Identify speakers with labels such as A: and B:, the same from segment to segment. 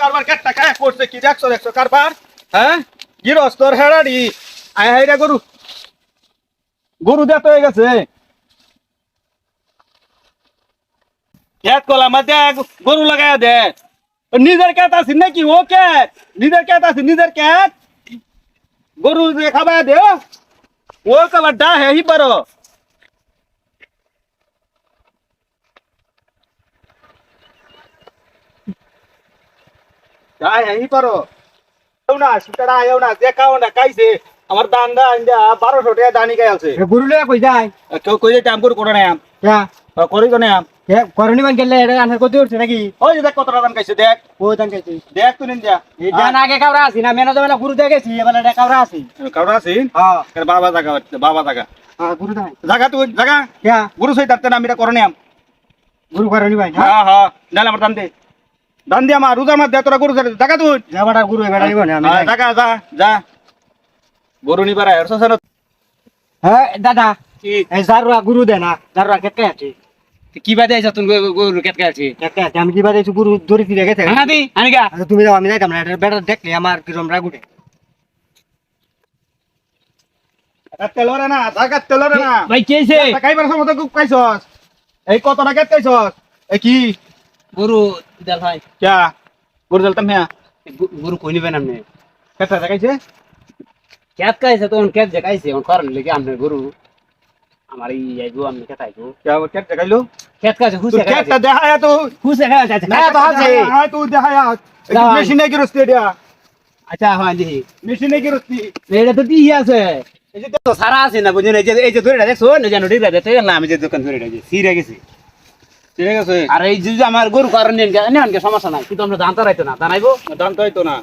A: কারবার কে টাকা করছে কি? দেখছ দেখছ কারবার? হ্যাঁ? গৃহস্থর হেরারি আয় হাই রে গরু। গরু দেত হয়ে গেছে। খেত কলা মাঝে গরু লাগাই দে। নিজের খেত আছে নাকি ও খেত নিজের খেত আছে, নিজের খেত গরু দিয়ে খাবাই দে, ও। কলা ডা হে, হি পারো। পারো। এও না সুতারা আয়ও না দেখাও না কাইছে আমার দান দা আইন্দা বারোশো টাকা দানি গাই আছে।
B: গরু লয়ে কই যায়?
A: কেউ কই যে আম করে করে না আম করি তো না আম
B: করনি মান গেলে এটা আনার কত উঠছে নাকি?
A: ওই যে দেখ কতটা দাম খাইছে দেখ।
B: ও দান কাইছে
A: দেখ তুই নিন্দা
B: এই আগে আছি না মেনা জমেলা গরু দেখে গেছি এবার এটা কাবরা আছি।
A: কারণ আছে?
B: হ্যাঁ।
A: বাবা জাগা বাবা জাগা।
B: হ্যাঁ গরু দাই
A: জাগা তুই
B: কে?
A: গুরু সই তাতে না আমি এটা করনি আম
B: গরু করনি ভাই হ্যাঁ?
A: হ্যাঁ হ্যাঁ। ডাল আমার দান দে। দান দে আমার রোজার মধ্যে তোরা গরু ছেড়ে দে। জাগা তুই।
B: যাবাটা গরু এবারে নিব না আমি
A: হ্যাঁ, যা যা। গরু নিবার আয় সসন
B: হ্যাঁ দাদা
A: কি?
B: জারুয়া গরু দে না জারুয়া কেটকে আছে।
C: কি বাদে আইছ তুমি গরু কেটকে আছি?
B: কেটকে আছে আমি কিবা দিয়েছি গরু ধরে ফিরে গেছে?
C: হ্যাঁ আনিকা
B: আচ্ছা তুমি যাও আমি যাইতাম না এটা বেটা দেখলে আমার কিরম রাগ উঠে।
A: তেল রে না জাগা তেল রে না।
C: ভাই কেছে
A: খাইবার সময় তো খাইছস। এই কত টাকা খাইছস এই কি?
C: গরু দেল ভাই
A: ক্যা গরু দিলতাম হ্যাঁ
C: গরু কই নিবেন আপনি
A: কেটা দেখাইছে
C: কেট কাইছে তখন কেট যে কাইছে on করেন লাগি আপনি গরু আমার এই আইবো আপনি কেট আইবো
A: ক্যা কেট দেখাইলো
C: কেট কাইছে
A: তুই
C: হুসে
A: কেটটা
C: কাইছে
A: দেখায়া তুই
C: হুসে কাইছে আচ্ছা
A: না তো আছে হ্যাঁ তুই দেখায়া
C: দাও।
A: মেশিনে কি রস্তি দিয়া
C: আচ্ছা হ্যাঁ দি
A: মেশিনে কি রস্তি
C: এটা তো দি আছে এই যে তো সারা আছে না বুঝুন এই যে এই যে ধরে দেখছ না জানো ডিরা দেখতে না আমি যে দোকান ধরে রাখছি সিরে গেছি
A: ঠিক আছে
C: আর এই যে আমার গরু কারণ সমস্যা নাই কিন্তু আমরা দাঁতা রাইতো না দাঁড়াইবো
A: দাম তো হইতো না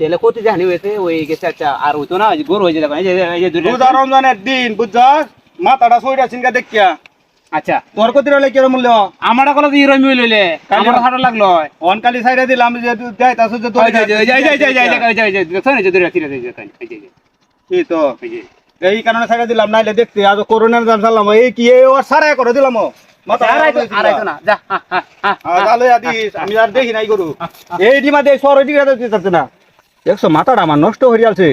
C: তেলে কত জানি হয়েছে ওই গেছে একটা আর হইতো না গরু হয়েছে দেখো এই যে এই যে
A: রোজা রমজানের দিন বুঝছস মাথাটা সইরা চিনকা দেখিয়া
C: আচ্ছা
A: তোর কত রইলে কি মূল্য
C: আমার কোনো দিয়ে রমি লইলে আমার হাঁটা লাগল
A: অনকালি সাইডে দিলাম যে দেয় তাছ যে তোর কি তো এই দিলাম আজ চালাম এই কি এই সারাই করে দিলাম এই সর দিতে মাথাটা আমার নষ্ট হয়ে যাচ্ছে।